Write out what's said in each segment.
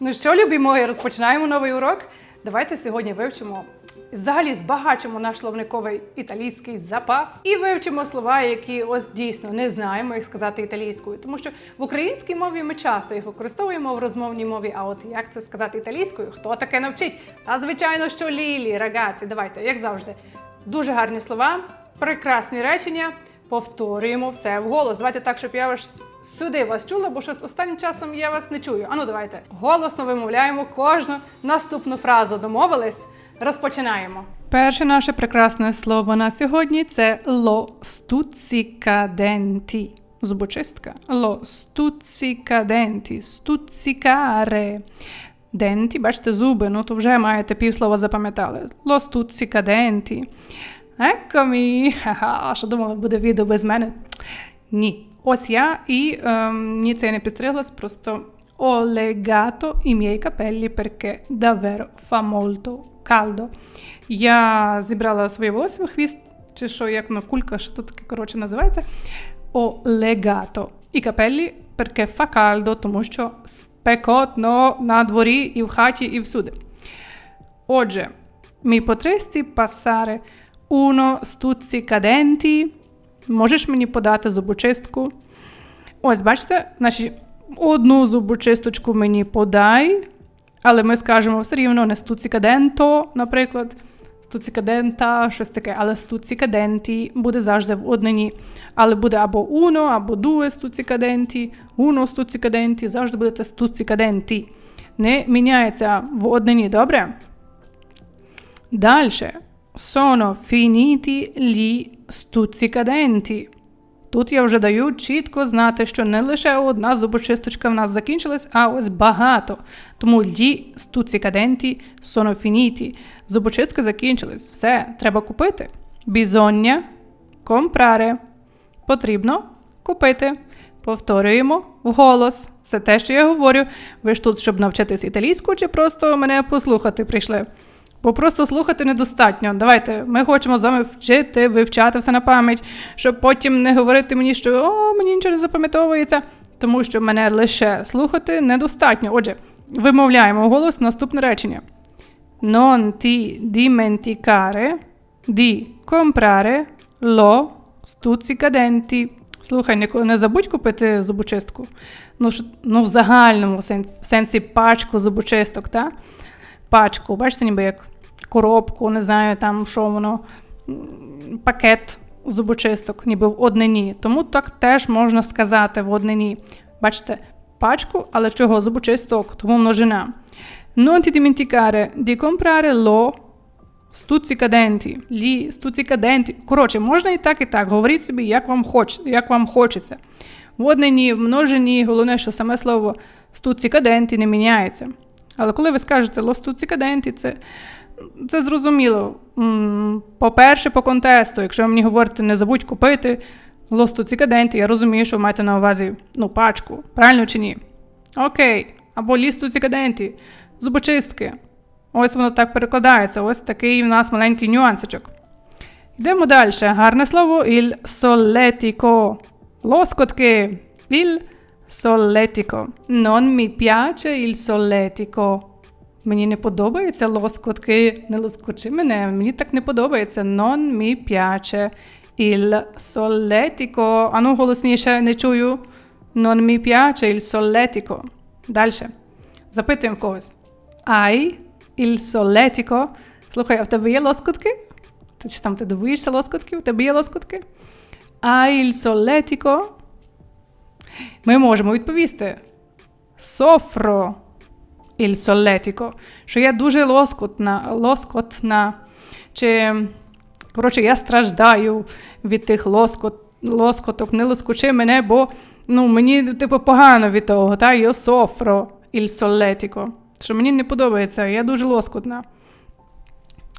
Ну що, любі мої, розпочинаємо новий урок. Давайте сьогодні вивчимо взагалі збагачимо наш словниковий італійський запас і вивчимо слова, які ось дійсно не знаємо, як сказати італійською. Тому що в українській мові ми часто їх використовуємо в розмовній мові. А от як це сказати італійською? Хто таке навчить? Та звичайно, що лілі, рагаці. Давайте, як завжди, дуже гарні слова, прекрасні речення. Повторюємо все вголос. Давайте так, щоб я ваш сюди вас чула, бо щось останнім часом я вас не чую. Ану, давайте голосно вимовляємо кожну наступну фразу. Домовились? Розпочинаємо. Перше наше прекрасне слово на сьогодні це ло стуцікаденті. Зубочистка. Ло стуцікаденті. Стуцікаре. Денті, бачите, зуби, ну то вже маєте півслова запам'ятали. Ло стуцікаденті. Екомі. Ха-ха, що думали, буде відео без мене? Ні. Ось я і ем, ні, не підстриглась, просто ho legato i miei capelli perché davvero fa molto caldo. Я зібрала свої волосся в хвіст, чи що, як на кулька, що тут таке коротше називається. Ho legato i capelli perché fa caldo, тому що спекотно на дворі і в хаті, і всюди. Отже, mi potresti passare uno stuzzicadenti? Можеш мені подати зубочистку? Ось, бачите, наші одну зубочисточку мені подай, але ми скажемо все рівно не стуцікаденто, наприклад, стуцікадента, щось таке, але стуцікаденті буде завжди в однині. Але буде або uno, або due стуцікаденті, uno стуцікаденті, завжди будете стуцікаденті. Не міняється в однині, добре? Дальше. Sono finiti gli stuzzicadenti. Тут я вже даю чітко знати, що не лише одна зубочисточка в нас закінчилась, а ось багато. Тому gli stuzzicadenti sono finiti. Зубочистки закінчились. Все, треба купити. Bisogna comprare. Потрібно купити. Повторюємо вголос. Це те, що я говорю. Ви ж тут, щоб навчитись італійську, чи просто мене послухати прийшли? Бо просто слухати недостатньо. Давайте, ми хочемо з вами вчити, вивчати все на пам'ять, щоб потім не говорити мені, що о, мені нічого не запам'ятовується, тому що мене лише слухати недостатньо. Отже, вимовляємо голос наступне речення. Non ti dimenticare di comprare lo stuzzicadenti. Слухай, ніколи не забудь купити зубочистку. Ну, ну в загальному в сенсі пачку зубочисток, так? пачку, бачите, ніби як коробку, не знаю, там що воно, пакет зубочисток, ніби в однині. Тому так теж можна сказати в однині. Бачите, пачку, але чого зубочисток, тому множина. Non ti dimenticare di comprare lo стуцікаденті, лі, стуцікаденті. Коротше, можна і так, і так. Говоріть собі, як вам, хоч, як вам хочеться. В однині, в множині, головне, що саме слово стуцікаденті не міняється. Але коли ви скажете «lo stuzzicadenti», це, це зрозуміло. По-перше, по контесту, якщо ви мені говорите, не забудь купити «lo stuzzicadenti», я розумію, що ви маєте на увазі ну, пачку. Правильно чи ні? Окей. Або «li stuzzicadenti», зубочистки. Ось воно так перекладається. Ось такий в нас маленький нюансичок. Йдемо далі. Гарне слово il solletico. Лоскотки. Il solletico. Non mi piace il solletico. Мені не подобаються лоскотки. Не лоскочи мене. Мені так не подобається. Non mi piace il solletico. Ану голосніше не чую. Non mi piace il solletico. Далі. Запитуємо когось. Hai il solletico? Слухай, а в тебе є лоскотки? Ти чи там ти дивуєшся лоскотки? У тебе є лоскотки? Hai il solletico? Ми можемо відповісти. Софро il solletico, що я дуже лоскотна, лоскотна. Чи, коротше, я страждаю від тих лоскот, лоскоток, не лоскочи мене, бо ну, мені типу, погано від того. Та? Io soffro il solletico. Що мені не подобається, я дуже лоскотна.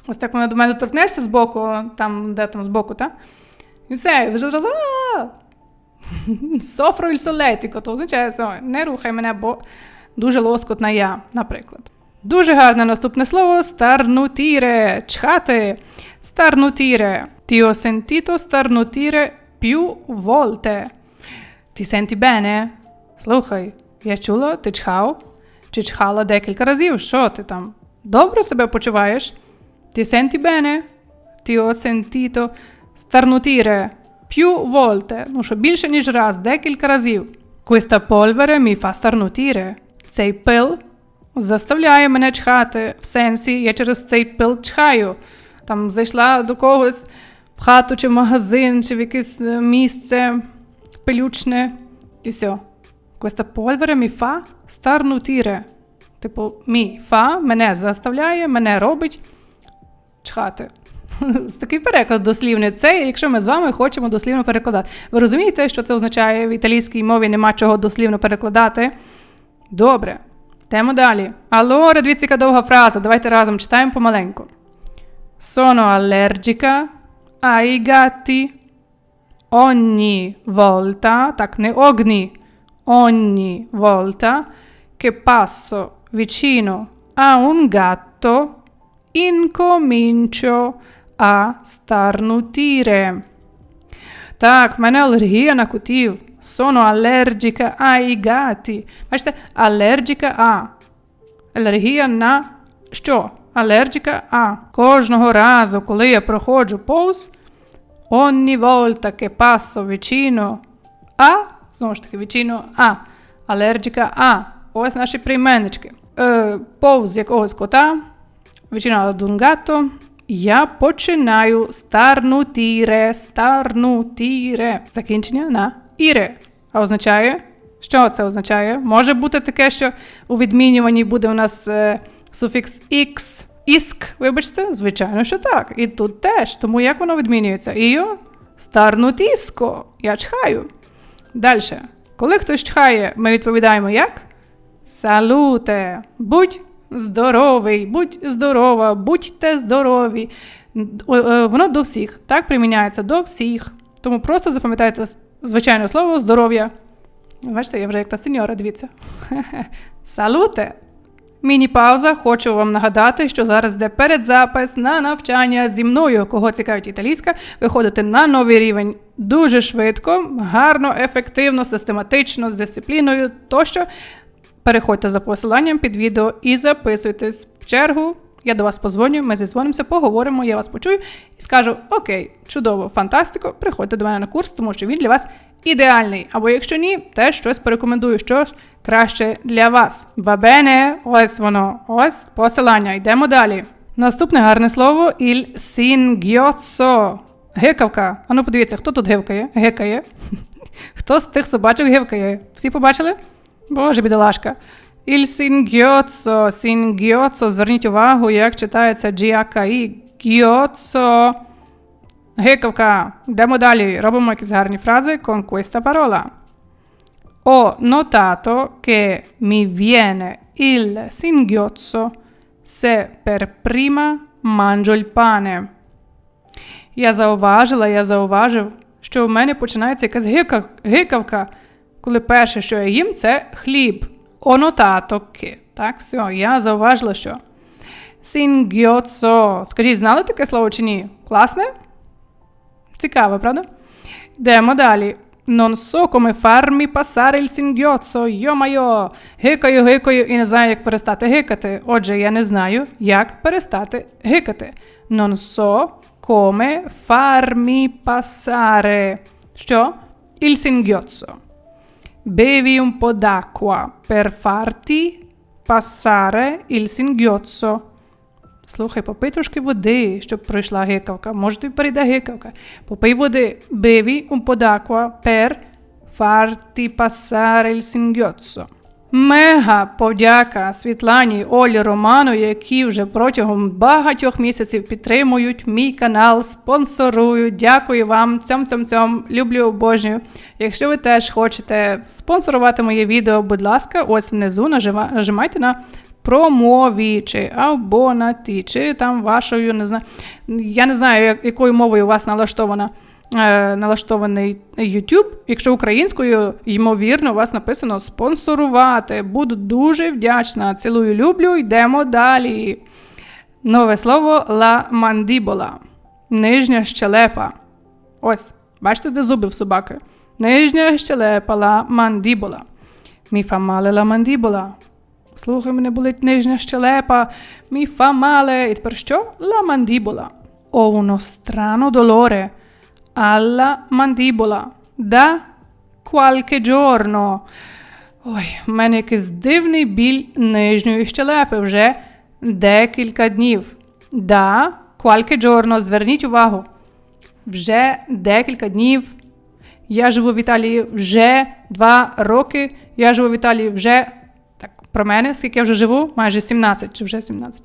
Ось так вона до мене торкнешся з боку, там, де там з боку. І все, вже зразу. Софро il solletico, то означає, не рухай мене, бо дуже лоскотна я, наприклад. Дуже гарне наступне слово старнутіре, чхати. Старнутіре. Ti ho sentito starnutire più volte. Ti senti bene? Слухай, я чула, ти чхав Чи чхала декілька разів? Що ти там? Добре себе почуваєш? Ti senti bene? Ti ho sentito starnutire più volte. Ну, що більше, ніж раз, декілька разів. Questa polvere mi fa starnutire. Цей пил заставляє мене чхати. В сенсі, я через цей пил чхаю. Там зайшла до когось в хату, чи в магазин, чи в якесь е, місце пилючне, і все. Questa polvere mi fa starnutire. Типу, мій фа мене заставляє, мене робить чхати. Такий переклад дослівний. Це, якщо ми з вами хочемо дослівно перекладати. Ви розумієте, що це означає? В італійській мові нема чого дослівно перекладати. Добре. Йдемо далі. Allora, дивіться, яка довга фраза. Давайте разом читаємо помаленьку. Sono allergica ai gatti. Ogni volta, так, не огні, ogni volta che passo vicino a un gatto incomincio a starnutire. Так, в мене алергія на котів. Sono allergica ai gatti. Бачите, алергіка а. Алергія на що? Алергіка а. Кожного разу, коли я проходжу повз, ogni volta che passo vicino a, знову ж таки, vicino a. Алергіка а. Ось наші прийменнички. Е, повз якогось кота, vicino ad un я починаю старнутіре, старнутіре. Закінчення на іре. А означає? Що це означає? Може бути таке, що у відмінюванні буде у нас е, суфікс x, іск, вибачте? Звичайно, що так. І тут теж. Тому як воно відмінюється? Іо старнутіско. Я чхаю. Далі. Коли хтось чхає, ми відповідаємо як? Салуте. Будь здоровий, будь здорова, будьте здорові. Е, Воно до всіх, так приміняється до всіх. Тому просто запам'ятайте звичайне слово здоров'я. Бачите, я вже як та сеньора, дивіться. Салуте! Міні-пауза. Хочу вам нагадати, що зараз йде передзапис на навчання зі мною, кого цікавить італійська, виходити на новий рівень дуже швидко, гарно, ефективно, систематично, з дисципліною тощо. Переходьте за посиланням під відео і записуйтесь в чергу. Я до вас позвоню, ми зізвонимося, поговоримо, я вас почую і скажу: Окей, чудово, фантастико, приходьте до мене на курс, тому що він для вас ідеальний. Або якщо ні, теж щось порекомендую, що краще для вас. Бабене, ось воно, ось посилання. Йдемо далі. Наступне гарне слово il singhiozzo. Гикавка. Ану, подивіться, хто тут гивкає? Гикає. Хто з тих собачок гивкає? Всі побачили? Боже, бідолашка. Il singhiozzo, singhiozzo, зверніть увагу, як читається GAKI. Ghiozzo. Гикавка. Йдемо далі. Робимо якісь гарні фрази con questa parola. Ho notato che mi viene il singhiozzo se per prima mangio. Я зауважила, я зауважив, що в мене починається якась гика- гикавка, коли перше, що я їм, це хліб. Онотатоки. Так, все, я зауважила, що. Сінгьоцо. Скажіть, знали таке слово чи ні? Класне? Цікаво, правда? Йдемо далі. Non so come farmi passare il singhiozzo, йо-майо. Гикаю, гикаю і не знаю, як перестати гикати. Отже, я не знаю, як перестати гикати. Non so come farmi passare. Що? Il singhiozzo. Bevi un po' d'acqua per farti passare il singhiozzo. Слухай, попий трошки води, щоб пройшла гикавка. Може, тобі прийде гикавка. Попий води. Bevi un po' d'acqua per farti passare il singhiozzo. Мега подяка Світлані Олі Роману, які вже протягом багатьох місяців підтримують мій канал, спонсорують. Дякую вам. Цьом цьом цьом люблю обожнюю. Якщо ви теж хочете спонсорувати моє відео, будь ласка, ось внизу нажимайте на промові чи або на ті, чи там вашою, не знаю. Я не знаю, якою мовою у вас налаштована. Е, Налаштований YouTube. Якщо українською, ймовірно, у вас написано спонсорувати. Буду дуже вдячна. Цілую, люблю. Йдемо далі. Нове слово ла мандібола. Нижня щелепа. Ось, бачите, де зуби в собаки. Нижня щелепа ла мандібола. Fa male la mandibola. Слухай, мене болить нижня щелепа, мі фа мале. І тепер що? La mandibola. Ho uno strano dolore alla mandibola. Da qualche giorno. Ой, в мене якийсь дивний біль нижньої щелепи вже декілька днів. Да, qualche giorno, зверніть увагу. Вже декілька днів. Я живу в Італії вже два роки. Я живу в Італії вже так, про мене, скільки я вже живу, майже 17 чи вже 17.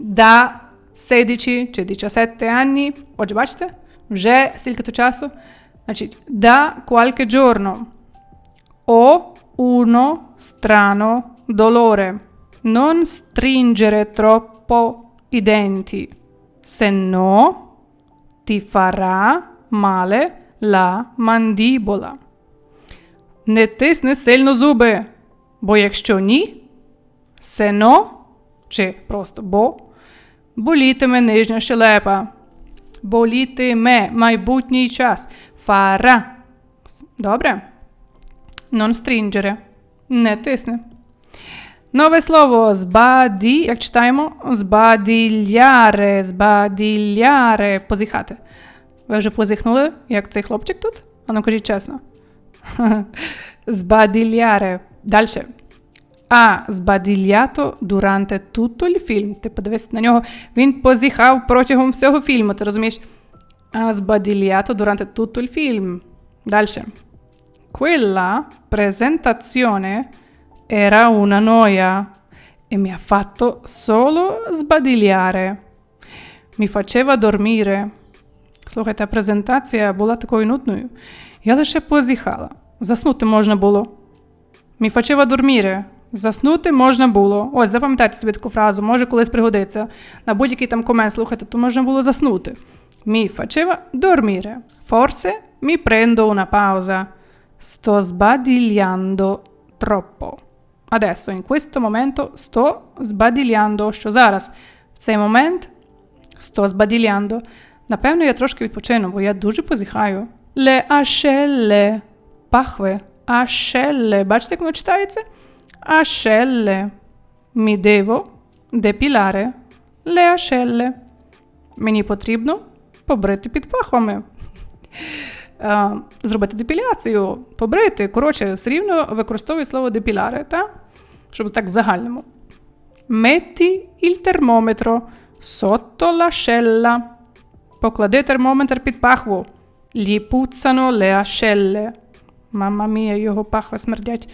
Da 16 чи 17 anni. Отже, бачите? Вже стільки-то часу. Значить, da qualche giorno. Ho uno strano dolore. Non stringere troppo i denti, se no ti farà male la mandibola. Не тисни сильно зуби, бо якщо ні, se чи просто бо, болітиме нижня щелепа. Болітиме майбутній час. Фара. Добре? Non stringere. Не тисне. Нове слово збаді, як читаємо, збаділяре, збаділяре, позіхати. Ви вже позіхнули, як цей хлопчик тут? А ну кажіть чесно. Збаділяре. Далі. А збадільято дуранте tutto il film. Ти подивись на нього. Він позіхав протягом всього фільму, ти розумієш? А збадільято дуранте tutto il film. Далі. Quella presentazione era una noia e mi ha fatto solo sbadigliare. Mi faceva dormire. Слухайте, презентація була такою нудною. Я лише позіхала. Заснути можна було. Mi faceva dormire. Заснути можна було. Ось, запам'ятайте собі таку фразу, може колись пригодиться. На будь-який там комент слухайте, то можна було заснути. Mi faceva dormire. Forse mi prendo una pausa. Sto sbadigliando troppo. Adesso, in questo momento, sto sbadigliando, що зараз. В цей момент sto sbadigliando. Напевно, я трошки відпочину, бо я дуже позіхаю. Le ascelle. Пахви. Ascelle. Бачите, як воно читається? Ascelle. Mi devo depilare le ascelle. Мені потрібно побрити під пахвами. Зробити депіляцію, побрити. Коротше, все рівно використовую слово депіляре, так? щоб так в загальному. Metti il termometro sotto l'ascella. Поклади термометр під пахву. Gli puzzano le ascelle. Мама мія, його пахви смердять.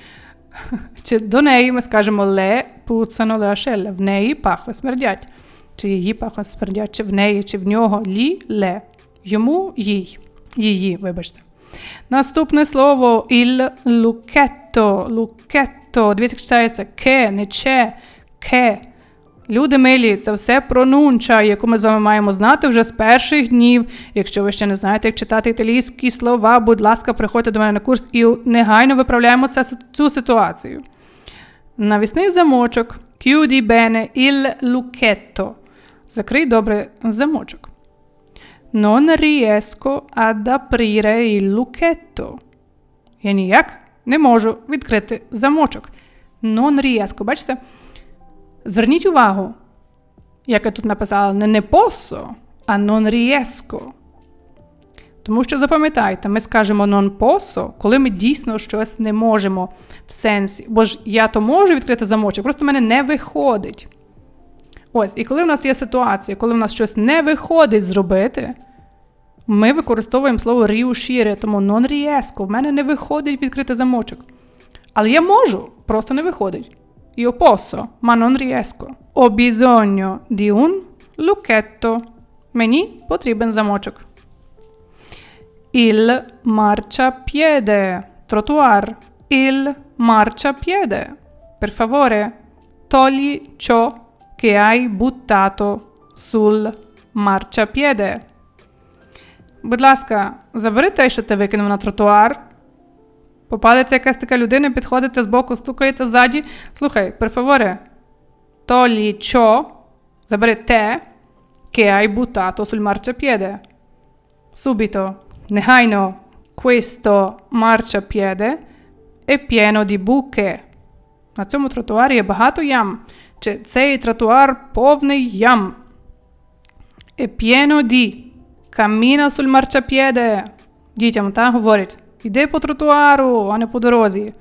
Чи до неї ми скажемо ле пуцано le. В неї пахви смердять. Чи її пахви смердять, чи в неї, чи в нього лі ле. Йому їй. Її, вибачте. Наступне слово il lucchetto. Lucchetto. Дивіться, читається ке, не че, ке. Люди милі, це все пронунча, яку ми з вами маємо знати вже з перших днів. Якщо ви ще не знаєте, як читати італійські слова, будь ласка, приходьте до мене на курс і негайно виправляємо це, цю ситуацію. Навісний замочок. Chiudi bene il lucchetto. Закрий добре замочок. Non riesco ad aprire il lucchetto. Я ніяк не можу відкрити замочок. Non riesco. Бачите? Зверніть увагу, як я тут написала, не не posso, а non riesco. Тому що запам'ятайте, ми скажемо non posso, коли ми дійсно щось не можемо в сенсі. Бо ж я то можу відкрити замочок, просто в мене не виходить. Ось, і коли в нас є ситуація, коли в нас щось не виходить зробити, ми використовуємо слово riuscire, тому non riesco, в мене не виходить відкрити замочок. Але я можу, просто не виходить. Io posso, ma non riesco. Ho bisogno di un lucchetto. Мені потрібен замочок. Il marciapiede. Trottoir. Il marciapiede. Per favore, togli ciò che hai buttato sul marciapiede. Будь ласка, забери те, що ти викинув на тротуар. Попадеться якась така людина, підходите збоку, стукаєте ззаді. Слухай, favore, togli ciò, забери те, che hai buttato sul marciapiede. Subito, негайно, questo marciapiede è pieno di buche. На цьому тротуарі є багато ям. Чи цей тротуар повний ям. È pieno di. Cammina sul marciapiede. Дітям так говорять. Іди по тротуару, а не по дорозі.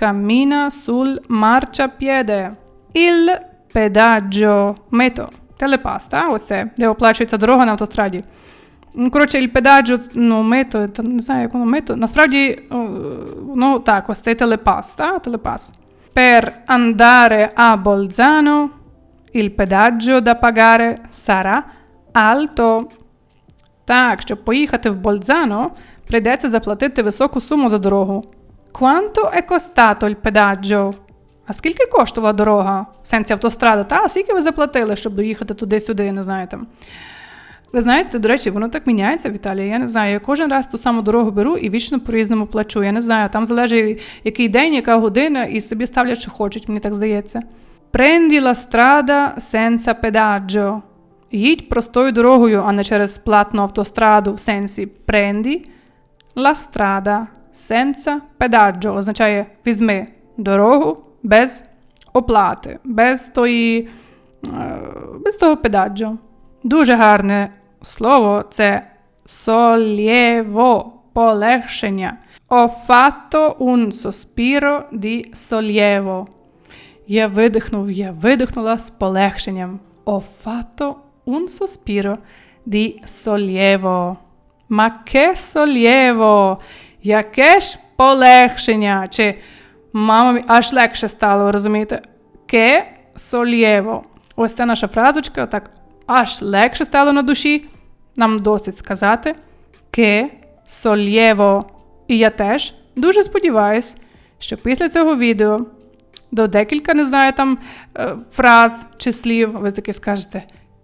Cammina sul marciapiede. Il pedaggio. Мито. Телепас, так? Ось це, де оплачується дорога на автостраді. Ну, коротше, il pedaggio, ну, мито, та не знаю, як воно мито. Насправді, о, ну так, ось цей телепас, так? Телепас. Per andare a Bolzano, il pedaggio da pagare sarà alto. Так, щоб поїхати в Больцано, прийдеться заплатити високу суму за дорогу. Quanto è costato il pedaggio? А скільки коштувала дорога? В сенсі автострада, та? Скільки ви заплатили, щоб доїхати туди-сюди, не знаю там. Ви знаєте, до речі, воно так міняється в Італії. Я не знаю. Я кожен раз ту саму дорогу беру і вічно по-різному плачу. Я не знаю, там залежить який день, яка година, і собі ставлять, що хочуть, мені так здається. Prendi la strada senza pedaggio. Їдь простою дорогою, а не через платну автостраду в сенсі prendi la strada senza pedaggio. Означає візьми дорогу без оплати, без тої, е, без того педаджо. Дуже гарне слово це sollievo, полегшення. Ho fatto un sospiro di sollievo. Я видихнув, я видихнула з полегшенням. Ho fatto un sospiro di sollievo. Che sollievo! Яке ж полегшення! Чи мама аж легше стало, розумієте? Che sollievo. Ось це наша фразочка, так аж легше стало на душі. Нам досить сказати che sollievo. І я теж дуже сподіваюсь, що після цього відео до декілька, не знаю, там е, фраз чи слів, ви таки скажете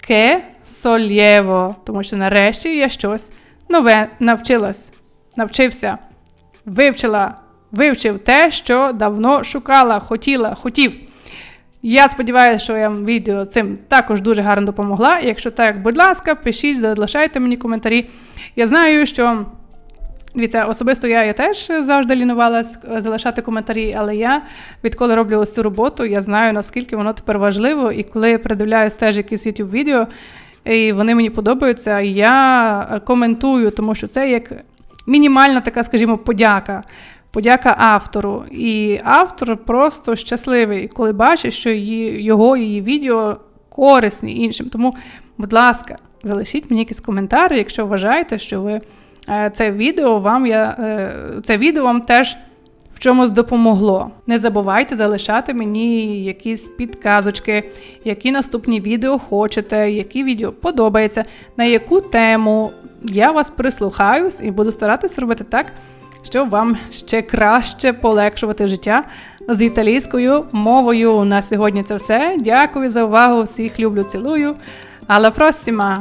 che sollievo, тому що нарешті я щось нове навчилась, навчився, вивчила, вивчив те, що давно шукала, хотіла, хотів. Я сподіваюся, що я вам відео цим також дуже гарно допомогла. Якщо так, будь ласка, пишіть, залишайте мені коментарі. Я знаю, що Дивіться, особисто я, я теж завжди лінувалась е, залишати коментарі, але я відколи роблю ось цю роботу, я знаю наскільки воно тепер важливо, і коли я передивляюсь теж якісь youtube відео, і вони мені подобаються, я е, коментую, тому що це як мінімальна така, скажімо, подяка. Подяка автору. І автор просто щасливий, коли бачить, що її, його її відео корисні іншим. Тому, будь ласка, залишіть мені якісь коментарі, якщо вважаєте, що ви е, це відео вам я е, це відео вам теж чомусь допомогло. Не забувайте залишати мені якісь підказочки, які наступні відео хочете, які відео подобається, на яку тему я вас прислухаюсь і буду старатися робити так, щоб вам ще краще полегшувати життя з італійською мовою. На сьогодні це все. Дякую за увагу. Всіх люблю, цілую. Alla prossima!